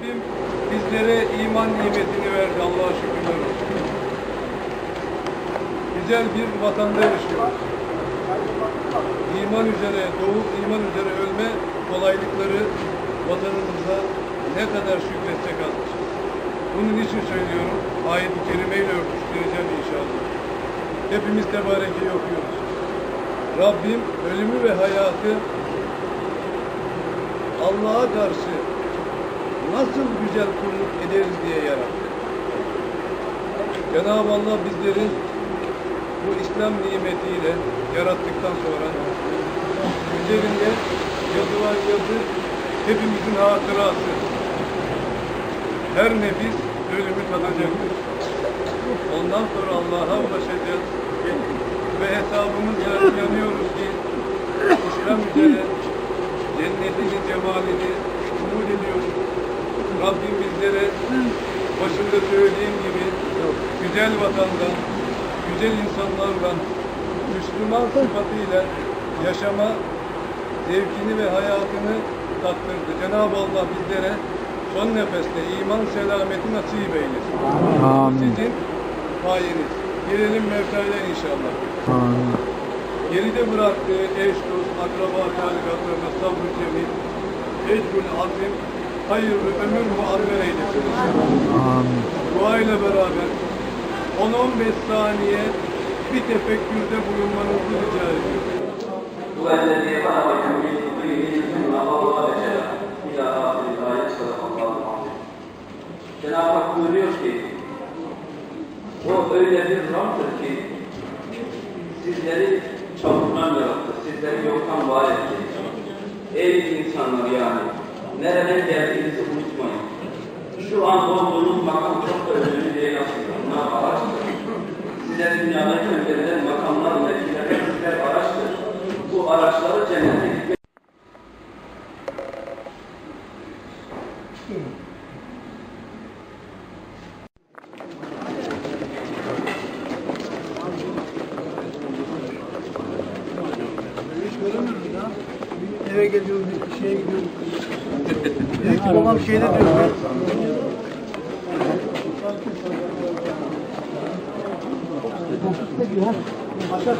Rabbim bizlere iman nimetini verdi. Allah'a şükürler. Güzel bir vatanda yaşıyoruz. İman üzere doğup iman üzere ölme kolaylıkları vatanımıza ne kadar şükretsek azdır. Bunun için söylüyorum. Ayet-i kerimeyle örtüştüreceğim inşallah. Hepimiz tebarekeyi okuyoruz. Rabbim ölümü ve hayatı Allah'a karşı nasıl güzel kulluk ederiz diye yarattı. Cenab-ı Allah bizleri bu İslam nimetiyle yarattıktan sonra üzerinde yazılan yazı hepimizin hatırası. Her nefis ölümü tadacaktır. Ondan sonra Allah'a ulaşacağız ve hesabımızla yanıyoruz ki İslam üzere cennetini, cemalini umut ediyoruz. Rabbim bizlere başında söylediğim gibi güzel vatandan, güzel insanlarla, Müslüman sıfatıyla yaşama zevkini ve hayatını tattırdı. Cenab-ı Allah bizlere son nefeste iman selameti nasip eylesin. Amin. Sizin payiniz. Gelelim Mevla'ya inşallah. Amin. Geride bıraktığı eş, dost, akraba, tarikatlarına sabrı cemil, ecrül azim, hayırlı ömür muammer eylesin. Amin. Dua ile beraber 10-15 saniye bir tefekkürde bulunmanızı rica ediyorum. Bu ellezî ba'deküm min kubrihi sümme Allah'a ila ahir ayet sallallahu aleyhi Cenab-ı Hak buyuruyor ki o öyle bir Rab'dır ki sizleri çabuktan yarattı, sizleri yoktan var etti. Ey insanlar yani nereden geldi? Şu an olduğunuz makam çok da önemli değil aslında. Bunlar araçtır. Size dünyadayken verilen makamlar, mevkiler, sizler araçtır. Bu araçları cennete gitmek Eve geliyoruz, şeye gidiyoruz. Ki babam şeyde diyor. Aşağı